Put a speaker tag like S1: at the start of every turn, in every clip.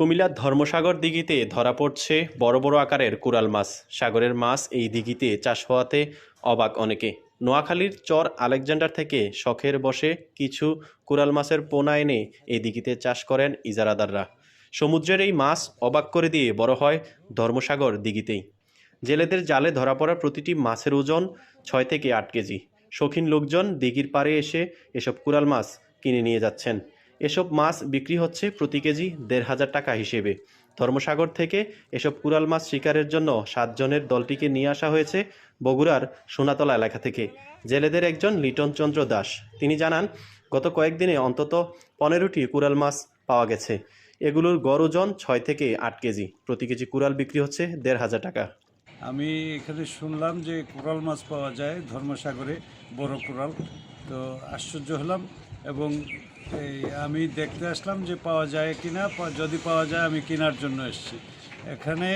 S1: কুমিল্লার ধর্মসাগর দিঘিতে ধরা পড়ছে বড় বড় আকারের কুরাল মাছ। সাগরের মাছ এই দিঘিতে চাষ হওয়াতে অবাক অনেকে। নোয়াখালীর চর আলেকজান্ডার থেকে শখের বসে কিছু কুরাল মাছের পোনা এনে এই দিঘিতে চাষ করেন ইজারাদাররা। সমুদ্রের এই মাছ অবাক করে দিয়ে বড় হয় ধর্মসাগর দিঘিতেই। জেলেদের জালে ধরা পড়া প্রতিটি মাছের ওজন ছয় থেকে আট কেজি। শৌখিন লোকজন দিঘির পাড়ে এসে এসব কুরাল মাছ কিনে নিয়ে যাচ্ছেন। এসব মাছ বিক্রি হচ্ছে প্রতি কেজি দেড় হাজার টাকা হিসেবে। ধর্মসাগর থেকে এসব কুরাল মাছ শিকারের জন্য সাতজনের দলটিকে নিয়ে আসা হয়েছে বগুড়ার সোনাতলা এলাকা থেকে। জেলেদের একজন লিটন চন্দ্র দাস। তিনি জানান, গত কয়েকদিনে অন্তত পনেরোটি কুরাল মাছ পাওয়া গেছে। এগুলোর গড় ওজন ছয় থেকে আট কেজি। প্রতি কেজি কুরাল বিক্রি হচ্ছে দেড় হাজার টাকা।
S2: আমি এখানে শুনলাম যে কোরাল মাছ পাওয়া যায় ধর্মসাগরে, বড় কোরাল তো আশ্চর্য হলাম এবং এই আমি দেখতে আসলাম যে পাওয়া যায় কিনা যদি পাওয়া যায় আমি কেনার জন্য এসেছি। এখানে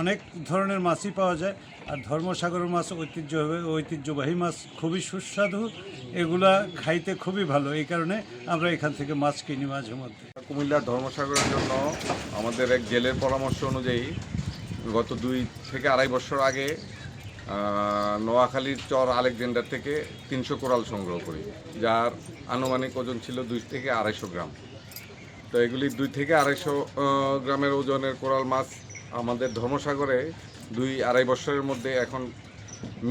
S2: অনেক ধরনের মাছই পাওয়া যায়, আর ধর্মসাগরের মাছ ঐতিহ্য ঐতিহ্যবাহী মাছ খুবই সুস্বাদু, এগুলা খাইতে খুবই ভালো, এই কারণে আমরা এখান থেকে মাছ কিনি মাঝে মধ্যে।
S3: কুমিল্লার ধর্মসাগরের জন্য আমাদের এক জেলের পরামর্শ অনুযায়ী গত দুই থেকে আড়াই বছর আগে নোয়াখালীর চর আলেকজান্ডার থেকে তিনশো কোরাল সংগ্রহ করি, যার আনুমানিক ওজন ছিল দুই থেকে আড়াইশো গ্রাম। তো এগুলি দুই থেকে আড়াইশো গ্রামের ওজনের কোরাল মাছ আমাদের ধর্মসাগরে দুই আড়াই বছরের মধ্যে এখন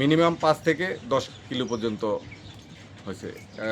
S3: মিনিমাম পাঁচ থেকে দশ কিলো পর্যন্ত হয়েছে।